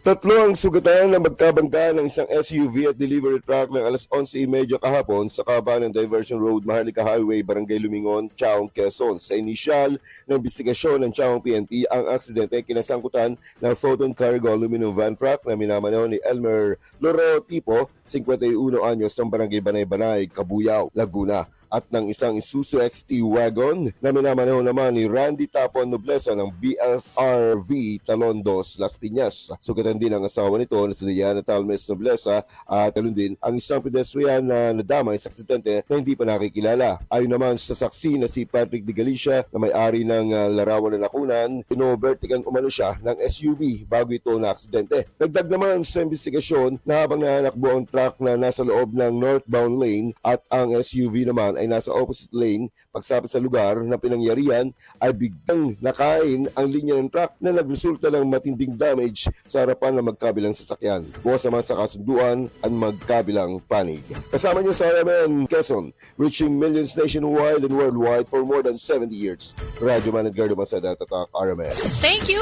Tatlo ang sugatan na magkabangga ng isang SUV at delivery truck ng alas 11.30 kahapon sa kaban ng Diversion Road, Maharlika Highway, Barangay Lumingon, Chaong, Quezon. Sa inisyal na investigasyon ng Chaong PNP, ang aksidente ay kinasangkutan ng Photon Cargo aluminum van truck na minamanaw ni Elmer Loro Tipo, 51 anyos ng Barangay Banay-Banay, Kabuyaw, Laguna at ng isang Isuzu XT wagon na minamanaw naman ni Randy Tapon Noblesa ng BFRV Talondos Las Piñas. Sugatan din ang asawa nito na si Diana Talmes Noblesa at talon din ang isang pedestrian na nadamay sa aksidente na hindi pa nakikilala. Ayon naman sa saksi na si Patrick de Galicia na may-ari ng ah, larawan na nakunan, pinovertigan umano siya ng SUV bago ito na aksidente. Dagdag naman sa investigasyon na habang nanakbo ang truck na nasa loob ng northbound lane at ang SUV naman ay nasa opposite lane, pagsapit sa lugar na pinangyarihan ay biglang nakain ang linya ng truck na nagresulta ng matinding damage sa harapan ng magkabilang sasakyan. Bukas naman sa kasunduan ang magkabilang panig. Kasama niyo sa RMN Quezon, reaching millions nationwide and worldwide for more than 70 years. Radyo Man Edgardo Masada, Tatak RMN. Thank you.